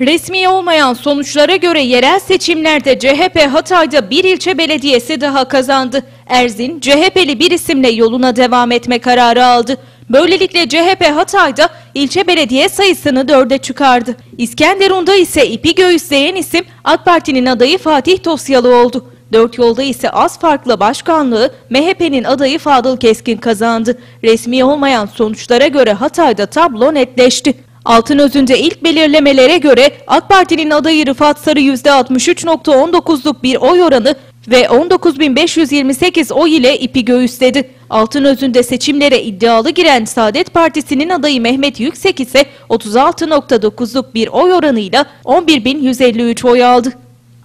Resmi olmayan sonuçlara göre yerel seçimlerde CHP Hatay'da bir ilçe belediyesi daha kazandı. Erzin, CHP'li bir isimle yoluna devam etme kararı aldı. Böylelikle CHP Hatay'da ilçe belediye sayısını dörde çıkardı. İskenderun'da ise ipi göğüsleyen isim AK Parti'nin adayı Fatih Tosyalı oldu. Dört yolda ise az farklı başkanlığı MHP'nin adayı Fadıl Keskin kazandı. Resmi olmayan sonuçlara göre Hatay'da tablo netleşti. Altınözü'nde ilk belirlemelere göre AK Parti'nin adayı Rıfat Sarı %63.19'luk bir oy oranı ve 19.528 oy ile ipi göğüsledi. Altınözü'nde seçimlere iddialı giren Saadet Partisi'nin adayı Mehmet Yüksek ise 36.9'luk bir oy oranıyla 11.153 oy aldı.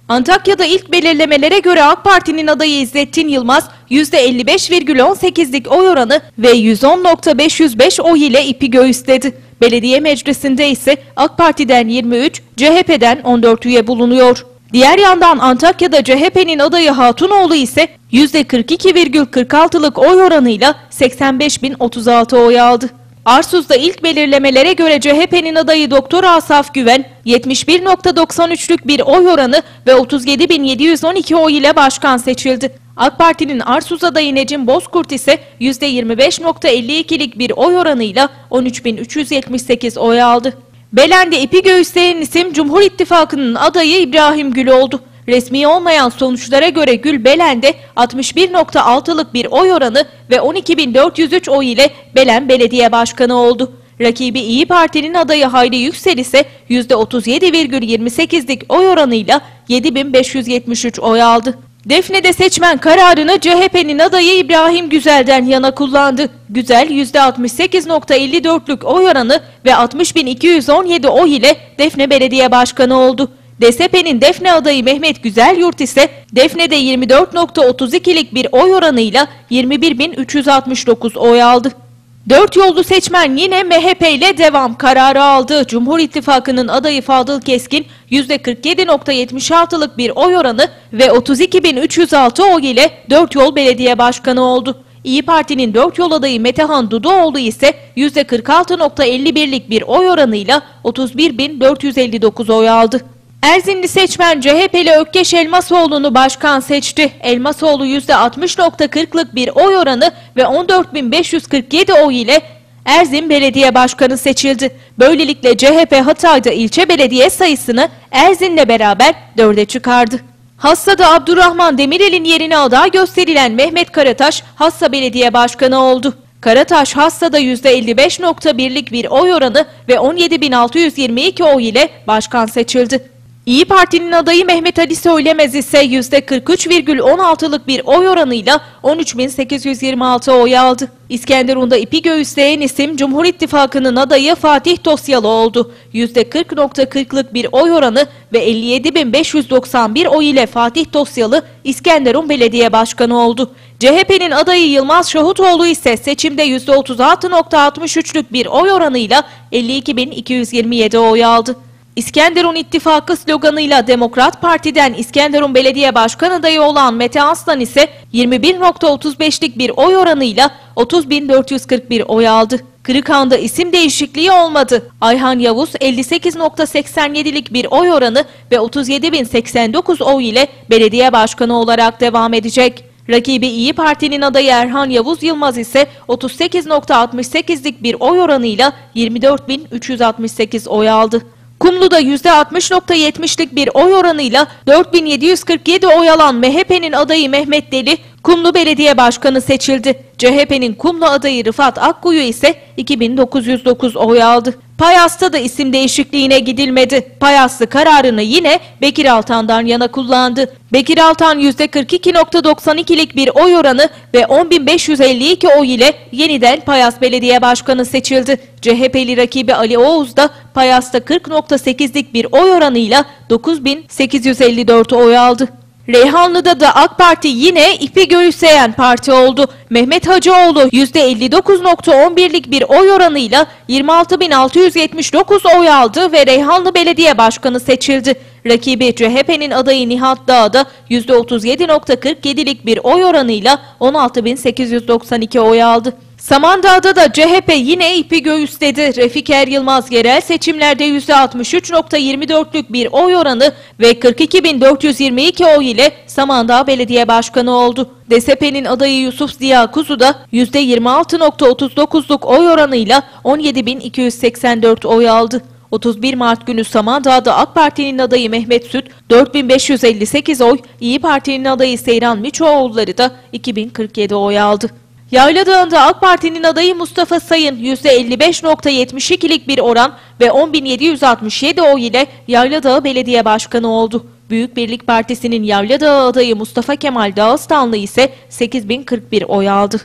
Antakya'da ilk belirlemelere göre AK Parti'nin adayı İzzettin Yılmaz %55,18'lik oy oranı ve 110.505 oy ile ipi göğüsledi. Belediye meclisinde ise AK Parti'den 23, CHP'den 14 üye bulunuyor. Diğer yandan Antakya'da CHP'nin adayı Hatunoğlu ise %42,46'lık oy oranıyla 85.036 oy aldı. Arsuz'da ilk belirlemelere göre CHP'nin adayı Doktor Asaf Güven 71.93'lük bir oy oranı ve 37.712 oy ile başkan seçildi. AK Parti'nin Arsuz adayı Necim Bozkurt ise %25.52'lik bir oy oranıyla 13.378 oy aldı. Belen'de ipi göğüsleyen isim Cumhur İttifakı'nın adayı İbrahim Gül oldu. Resmi olmayan sonuçlara göre Gül Belen'de 61.6'lık bir oy oranı ve 12.403 oy ile Belen Belediye Başkanı oldu. Rakibi İyi Parti'nin adayı Hayri Yüksel ise %37,28'lik oy oranıyla 7573 oy aldı. Defne'de seçmen kararını CHP'nin adayı İbrahim Güzel'den yana kullandı. Güzel %68.54'lük oy oranı ve 60.217 oy ile Defne Belediye Başkanı oldu. DSP'nin Defne adayı Mehmet Güzel Yurt ise Defne'de 24.32'lik bir oy oranıyla 21.369 oy aldı. Dört yollu seçmen yine MHP ile devam kararı aldı. Cumhur İttifakı'nın adayı Fadıl Keskin %47.76'lık bir oy oranı ve 32.306 oy ile dört yol belediye başkanı oldu. İyi Parti'nin dört yol adayı Metehan Duduoğlu ise %46.51'lik bir oy oranıyla 31.459 oy aldı. Erzinli seçmen CHP'li Ökkeş Elmasoğlu'nu başkan seçti. Elmasoğlu %60.40'lık bir oy oranı ve 14.547 oy ile Erzin Belediye Başkanı seçildi. Böylelikle CHP Hatay'da ilçe belediye sayısını Erzin'le beraber dörde çıkardı. Hassa'da Abdurrahman Demirel'in yerine aday gösterilen Mehmet Karataş Hassa Belediye Başkanı oldu. Karataş Hassa'da %55.1'lik bir oy oranı ve 17.622 oy ile başkan seçildi. İyi Parti'nin adayı Mehmet Ali Söylemez ise %43,16'lık bir oy oranıyla 13.826 oy aldı. İskenderun'da ipi göğüsleyen isim Cumhur İttifakı'nın adayı Fatih Tosyalı oldu. %40.40'lık bir oy oranı ve 57.591 oy ile Fatih Tosyalı İskenderun Belediye Başkanı oldu. CHP'nin adayı Yılmaz Şahutoğlu ise seçimde %36.63'lük bir oy oranıyla 52.227 oy aldı. İskenderun İttifakı sloganıyla Demokrat Parti'den İskenderun Belediye Başkan adayı olan Mete Aslan ise 21.35'lik bir oy oranıyla 30.441 oy aldı. Kırıkhan'da isim değişikliği olmadı. Ayhan Yavuz 58.87'lik bir oy oranı ve 37.089 oy ile belediye başkanı olarak devam edecek. Rakibi İyi Parti'nin adayı Erhan Yavuz Yılmaz ise 38.68'lik bir oy oranıyla 24.368 oy aldı. Kumlu'da %60.70'lik bir oy oranıyla 4747 oy alan MHP'nin adayı Mehmet Deli, Kumlu Belediye Başkanı seçildi. CHP'nin Kumlu adayı Rıfat Akkuyu ise 2909 oy aldı. Payas'ta da isim değişikliğine gidilmedi. Payaslı kararını yine Bekir Altan'dan yana kullandı. Bekir Altan %42.92'lik bir oy oranı ve 10.552 oy ile yeniden Payas Belediye Başkanı seçildi. CHP'li rakibi Ali Oğuz da Payas'ta 40.8'lik bir oy oranıyla 9.854 oy aldı. Reyhanlı'da da AK Parti yine ipi göğüsleyen parti oldu. Mehmet Hacıoğlu %59.11'lik bir oy oranıyla 26.679 oy aldı ve Reyhanlı Belediye Başkanı seçildi. Rakibi CHP'nin adayı Nihat Dağ da %37.47'lik bir oy oranıyla 16.892 oy aldı. Samandağ'da da CHP yine ipi göğüsledi. Refik Er Yılmaz yerel seçimlerde %63.24'lük bir oy oranı ve 42.422 oy ile Samandağ Belediye Başkanı oldu. DSP'nin adayı Yusuf Ziya Kuzu da %26.39'luk oy oranıyla 17.284 oy aldı. 31 Mart günü Samandağ'da AK Parti'nin adayı Mehmet Süt 4558 oy, İyi Parti'nin adayı Seyran Miçoğulları da 2047 oy aldı. Yayladağ'ında AK Parti'nin adayı Mustafa Sayın %55.72'lik bir oran ve 10.767 oy ile Yayladağ Belediye Başkanı oldu. Büyük Birlik Partisi'nin Yayladağ adayı Mustafa Kemal Dağıstanlı ise 8041 oy aldı.